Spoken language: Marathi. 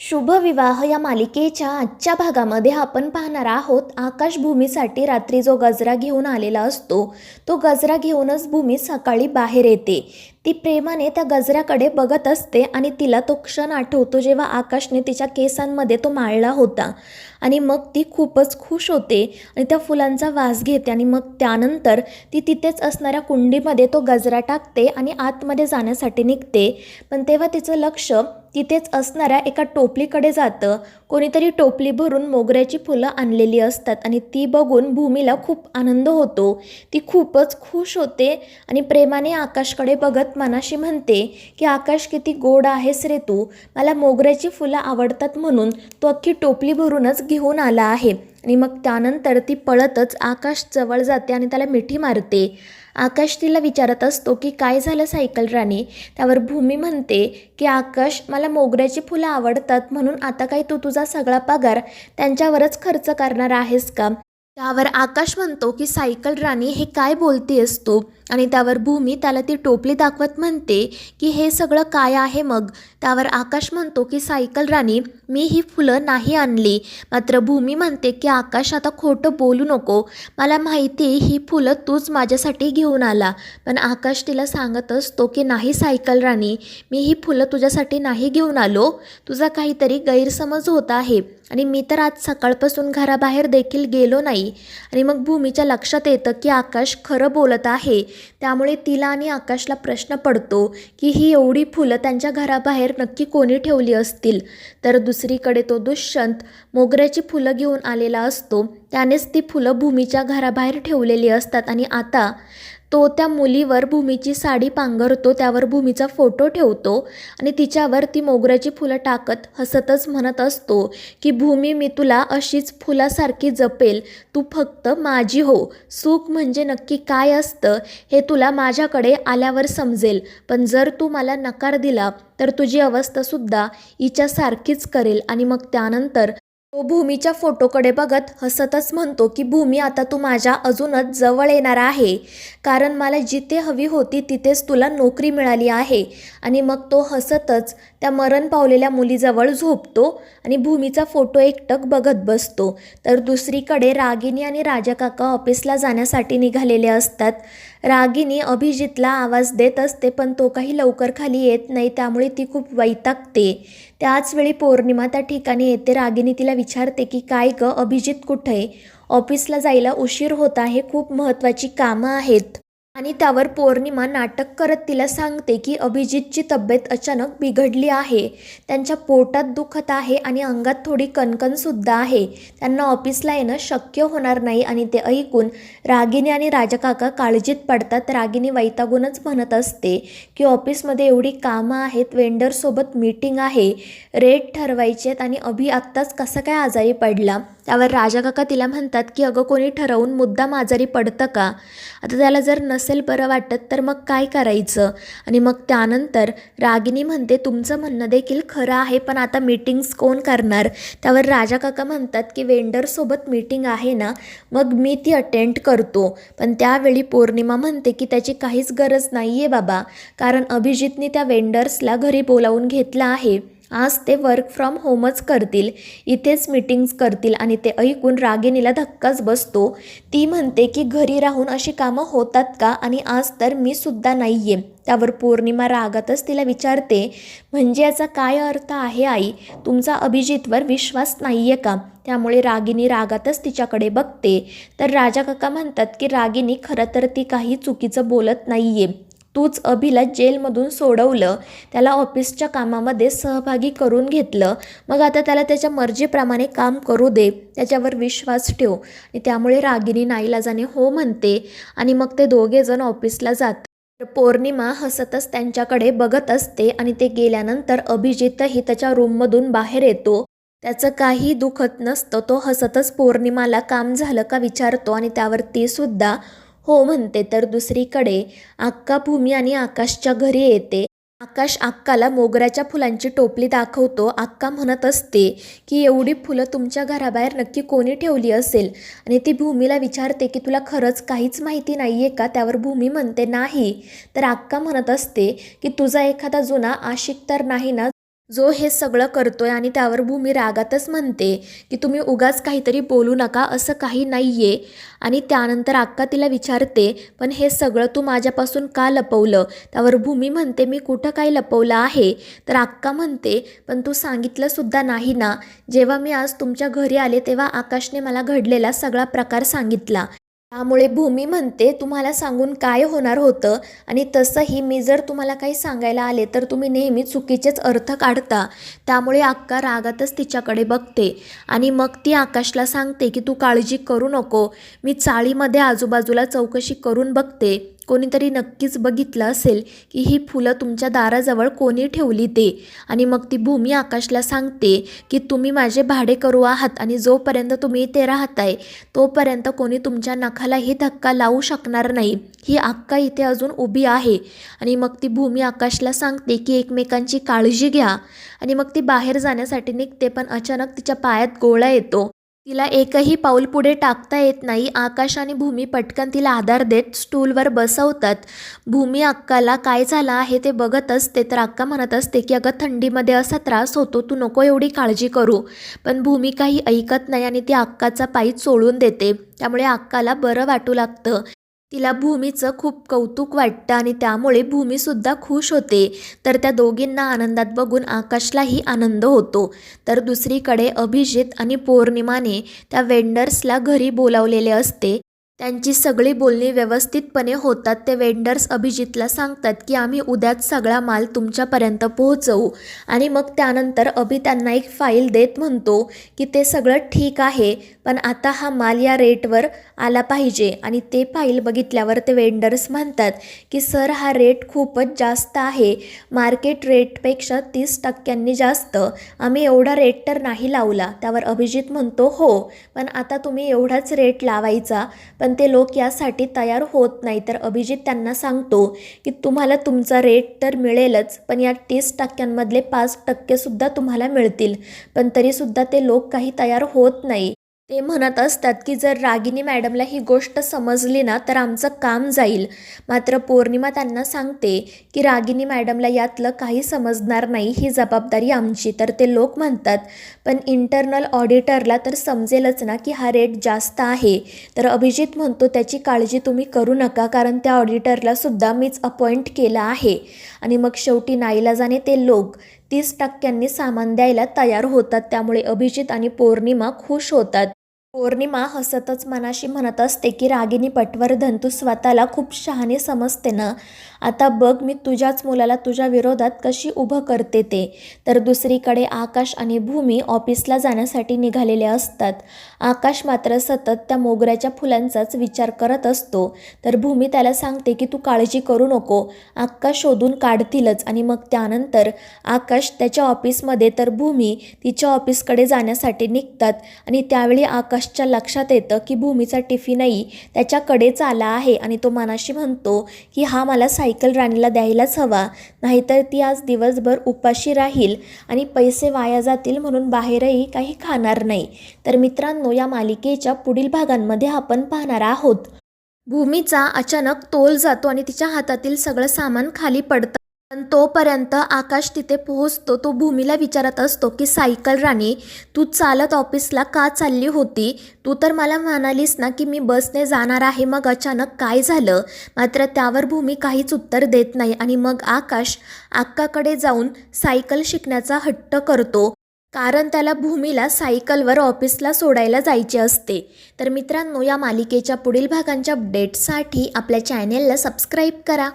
शुभविवाह या मालिकेच्या आजच्या भागामध्ये आपण पाहणार आहोत आकाशभूमीसाठी रात्री जो गजरा घेऊन आलेला असतो तो गजरा घेऊनच भूमी सकाळी बाहेर येते. ती प्रेमाने त्या गजऱ्याकडे बघत असते आणि तिला तो क्षण आठवतो जेव्हा आकाशने तिच्या केसांमध्ये तो माळला होता. आणि मग ती खूपच खुश होते आणि त्या फुलांचा वास घेते आणि मग त्यानंतर ती तिथेच असणाऱ्या कुंडीमध्ये तो गजरा टाकते आणि आतमध्ये जाण्यासाठी निघते. पण तेव्हा तिचं लक्ष तिथेच असणाऱ्या एका टोपलीकडे जातं. कोणीतरी टोपली भरून मोगऱ्याची फुलं आणलेली असतात आणि ती बघून भूमीला खूप आनंद होतो. ती खूपच खुश होते आणि प्रेमाने आकाशकडे बघत मनाशी म्हणते की आकाश किती गोड आहेस रे तू. मला मोगऱ्याची फुलं आवडतात म्हणून तो अख्खी टोपली भरूनच घेऊन आला आहे. आणि मग त्यानंतर ती पळतच आकाश जवळ जाते आणि त्याला मिठी मारते. आकाश तिला विचारत असतो की काय झालं सायकल राणी? त्यावर भूमी म्हणते की आकाश मला मोगऱ्याची फुलं आवडतात म्हणून आता काय तू तुझा सगळा पगार त्यांच्यावरच खर्च करणार आहेस का? त्यावर आकाश म्हणतो की सायकल राणी हे काय बोलतेस तू? आणि त्यावर भूमी त्याला ती टोपली दाखवत म्हणते की हे सगळं काय आहे मग? त्यावर आकाश म्हणतो की सायकल राणी मी ही फुलं नाही आणली. मात्र भूमी म्हणते की आकाश आता खोटं बोलू नको. मला माहिती ही फुलं तूच माझ्यासाठी घेऊन आला. पण आकाश तिला सांगत असतो की नाही सायकल राणी मी ही फुलं तुझ्यासाठी नाही घेऊन आलो. तुझा काहीतरी गैरसमज होत आहे. आणि मी तर आज सकाळपासून घराबाहेर देखील गेलो नाही. आणि मग भूमीच्या लक्षात येतं की आकाश खरं बोलत आहे. त्यामुळे तिला आणि आकाशला प्रश्न पडतो की ही एवढी फुलं त्यांच्या घराबाहेर नक्की कोणी ठेवली असतील? तर दुसरीकडे तो दुष्यंत मोगऱ्याची फुलं घेऊन आलेला असतो. त्यानेच ती फुलं भूमीच्या घराबाहेर ठेवलेली असतात आणि आता तो त्या मुलीवर भूमीची साडी पांघरतो त्यावर भूमीचा फोटो ठेवतो आणि तिच्यावर ती मोगऱ्याची फुलं टाकत हसतच म्हणत असतो की भूमी मी तुला अशीच फुलासारखी जपेल. तू फक्त माझी हो. सुख म्हणजे नक्की काय असतं हे तुला माझ्याकडे आल्यावर समजेल. पण जर तू मला नकार दिला तर तुझी अवस्थासुद्धा हिच्यासारखीच करेल आणि मग त्यानंतर तो भूमीच्या फोटोकडे बघत हसतच म्हणतो की भूमी आता तू माझ्या अजूनच जवळ येणार आहे. कारण मला जिथे हवी होती तिथेच तुला नोकरी मिळाली आहे. आणि मग तो हसतच त्या मरण पावलेल्या मुलीजवळ झोपतो आणि भूमीचा फोटो एकटक बघत बसतो. तर दुसरीकडे रागिनी आणि राजाकाका ऑफिसला जाण्यासाठी निघालेले असतात. रागिनी अभिजितला आवाज देत असते पण तो काही लवकर खाली येत नाही त्यामुळे ती खूप वैतागते. त्याचवेळी पौर्णिमा त्या ठिकाणी येते. रागिनी तिला विचारते की काय ग अभिजित कुठे आहे? ऑफिसला जायला उशीर होत आहे खूप महत्त्वाची कामं आहेत. आणि त्यावर पौर्णिमा नाटक करत तिला सांगते की अभिजितची तब्येत अचानक बिघडली आहे. त्यांच्या पोटात दुखत आहे आणि अंगात थोडी कणकणसुद्धा आहे. त्यांना ऑफिसला येणं शक्य होणार नाही आणि ते ऐकून रागिनी आणि राजाकाका काळजीत पडतात. रागिनी वैतागूनच म्हणत असते की ऑफिसमध्ये एवढी कामं आहेत वेंडरसोबत मीटिंग आहे. रेट ठरवायचे आहेत आणि अभि आत्ताच कसा काय आजारी पडला? त्यावर राजाकाका तिला म्हणतात की अगं कोणी ठरवून मुद्दाम आजारी पडतं का? आता त्याला जर नसेल बरं वाटत तर मग काय करायचं? आणि मग त्यानंतर रागिनी म्हणते तुमचं म्हणणं देखील खरं आहे पण आता मीटिंग्स कोण करणार? त्यावर राजाकाका म्हणतात की वेंडरसोबत मीटिंग आहे ना मग मी ती अटेंड करतो. पण त्यावेळी पौर्णिमा म्हणते की त्याची काहीच गरज नाही आहे बाबा कारण अभिजितने त्या वेंडर्सला घरी बोलावून घेतलं आहे. आज ते वर्क फ्रॉम होमच करतील. इथेच मीटिंग्स करतील आणि ते ऐकून रागिणीला धक्काच बसतो. ती म्हणते की घरी राहून अशी कामं होतात का? आणि आज तर मी सुद्धा नाही आहे त्यावर पौर्णिमा रागातच तिला विचारते म्हणजे याचा काय अर्थ आहे आई? तुमचा अभिजितवर विश्वास नाही आहे का? त्यामुळे रागिनी रागातच तिच्याकडे बघते. तर राजा काका म्हणतात की रागिनी खरं तर ती काही चुकीचं बोलत नाही आहे तूच अभिला जेलमधून सोडवलं त्याला ऑफिसच्या कामामध्ये सहभागी करून घेतलं. मग आता त्याला त्याच्या मर्जीप्रमाणे काम करू दे त्याच्यावर विश्वास ठेव. आणि त्यामुळे रागिनी नाईलाजाने हो म्हणते. आणि मग ते दोघेजण ऑफिसला जात तर पौर्णिमा हसतच त्यांच्याकडे बघत असते आणि ते गेल्यानंतर अभिजितही त्याच्या रूममधून बाहेर येतो. त्याचं काही दुखत नसतं तो हसतच पौर्णिमाला काम झालं का विचारतो आणि त्यावर ती सुद्धा हो म्हणते तर दुसरीकडे अक्का भूमी आणि आकाशच्या घरी येते. आकाश अक्काला मोगऱ्याच्या फुलांची टोपली दाखवतो. अक्का म्हणत असते की एवढी फुलं तुमच्या घराबाहेर नक्की कोणी ठेवली असेल? आणि ती भूमीला विचारते की तुला खरंच काहीच माहिती नाही आहे का? त्यावर भूमी म्हणते नाही. तर अक्का म्हणत असते की तुझा एखादा जुना आशिक तर नाही ना जो हे सगळं करतोय आणि त्यावर भूमी रागातच म्हणते की तुम्ही उगाच काहीतरी बोलू नका असं काही नाही आहे आणि त्यानंतर अक्का तिला विचारते पण हे सगळं तू माझ्यापासून का लपवलं? त्यावर भूमी म्हणते मी कुठं काय लपवलं आहे? तर अक्का म्हणते पण तू सांगितलंसुद्धा नाही ना. जेव्हा मी आज तुमच्या घरी आले तेव्हा आकाशने मला घडलेला सगळा प्रकार सांगितला. त्यामुळे भूमी म्हणते तुम्हाला सांगून काय होणार होतं? आणि तसंही मी जर तुम्हाला काही सांगायला आले तर तुम्ही नेहमी चुकीचेच अर्थ काढता. त्यामुळे अक्का रागातच तिच्याकडे बघते आणि मग ती आकाशला सांगते की तू काळजी करू नको. मी चाळीमध्ये आजूबाजूला चौकशी करून बघते. कोणीतरी नक्कीच बघितलं असेल की ही फुलं तुमच्या दाराजवळ कोणी ठेवली ते. आणि मग ती भूमी आकाशला सांगते की तुम्ही माझे भाडे करू आहात आणि जोपर्यंत तुम्ही इथे राहताय तोपर्यंत कोणी तुमच्या नखालाही धक्का लावू शकणार नाही. ही अक्का इथे अजून उभी आहे. आणि मग ती भूमी आकाशला सांगते की एकमेकांची काळजी घ्या. आणि मग ती बाहेर जाण्यासाठी निघते पण अचानक तिच्या पायात गोळा येतो. तिला एकही पाऊल पुढे टाकता येत नाही. आकाश आणि भूमी पटकन तिला आधार देत स्टूलवर बसवतात. भूमी अक्काला काय झालं आहे ते बघत असते तर अक्का म्हणत असते की अगं थंडीमध्ये असा त्रास होतो. तू नको एवढी काळजी करू पण भूमी काही ऐकत नाही आणि ती अक्काचा पायी चोळून देते. त्यामुळे अक्काला बरं वाटू लागतं. तिला भूमीचं खूप कौतुक वाटतं आणि त्यामुळे भूमीसुद्धा खुश होते. तर त्या दोघींना आनंदात बघून आकाशलाही आनंद होतो. तर दुसरीकडे अभिजित आणि पौर्णिमाने त्या वेंडर्सला घरी बोलावलेले असते. त्यांची सगळी बोलणी व्यवस्थितपणे होतात ते वेंडर्स अभिजितला सांगतात की आम्ही उद्याच सगळा माल तुमच्यापर्यंत पोहोचवू. आणि मग त्यानंतर अभि त्यांना एक फाईल देत म्हणतो की ते सगळं ठीक आहे पण आता हा माल या रेटवर आला पाहिजे. आणि ते फाईल बघितल्यावर ते वेंडर्स म्हणतात की सर हा रेट खूपच जास्त आहे. मार्केट रेटपेक्षा तीस टक्क्यांनी जास्त. आम्ही एवढा रेट तर नाही लावला. त्यावर अभिजित म्हणतो हो पण आता तुम्ही एवढाच रेट लावायचा. पण पण ते लोक यासाठी तयार होत नाही. तर अभिजित त्यांना सांगतो की तुम्हाला तुमचा रेट तर मिळेलच पण या तीस टक्क्यांमधले पाच टक्केसुद्धा तुम्हाला मिळतील. पण तरीसुद्धा ते लोक काही तयार होत नाही. ते म्हणत असतात की जर रागिनी मॅडमला ही गोष्ट समजली ना तर आमचं काम जाईल. मात्र पौर्णिमा त्यांना सांगते की रागिनी मॅडमला यातलं काही समजणार नाही ही जबाबदारी आमची तर ते लोक म्हणतात. पण इंटरनल ऑडिटरला तर समजेलच ना की हा रेट जास्त आहे. तर अभिजित म्हणतो त्याची काळजी तुम्ही करू नका कारण त्या ऑडिटरला सुद्धा मीच अपॉइंट केलं आहे. आणि मग शेवटी नाईलाजाने ते लोक. तीस टक्क्यांनी सामान द्यायला तयार होतात त्यामुळे अभिजित आणि पौर्णिमा खुश होतात. पौर्णिमा हसतच मनाशी म्हणत असते की रागिनी पटवर्धन तू स्वतःला खूप शहाणे समजते ना? आता बघ मी तुझ्याच मुलाला तुझ्या विरोधात कशी उभं करते ते. तर दुसरीकडे आकाश आणि भूमी ऑफिसला जाण्यासाठी निघालेले असतात. आकाश मात्र सतत त्या मोगऱ्याच्या फुलांचाच विचार करत असतो. तर भूमी त्याला सांगते की तू काळजी करू नको. आकाश शोधून काढतीलच आणि मग त्यानंतर आकाश त्याच्या ऑफिसमध्ये तर भूमी तिच्या ऑफिसकडे जाण्यासाठी निघतात आणि त्यावेळी आकाश आकाशच्या लक्षात येतं की भूमीचा टिफिनही त्याच्याकडेच आला आहे आणि तो मनाशी म्हणतो की हा मला सायकल राणीला द्यायलाच हवा नाहीतर ती आज दिवसभर उपाशी राहील आणि पैसे वाया जातील म्हणून बाहेरही काही खाणार नाही. तर मित्रांनो या मालिकेच्या पुढील भागांमध्ये आपण पाहणार आहोत. भूमीचा अचानक तोल जातो आणि तिच्या हातातील सगळं सामान खाली पडतं पण तोपर्यंत आकाश तिथे पोहोचतो तो भूमीला विचारत असतो की सायकल राणी तू चालत ऑफिसला का चालली होती? तू तर मला म्हणालीस ना की मी बसने जाणार आहे. मग अचानक काय झालं? मात्र त्यावर भूमी काहीच उत्तर देत नाही आणि मग आकाश अक्काकडे जाऊन सायकल शिकण्याचा हट्ट करतो. कारण त्याला भूमीला सायकलवर ऑफिसला सोडायला जायचे असते. तर मित्रांनो या मालिकेच्या पुढील भागांच्या अपडेटसाठी आपल्या चॅनेलला सबस्क्राईब करा.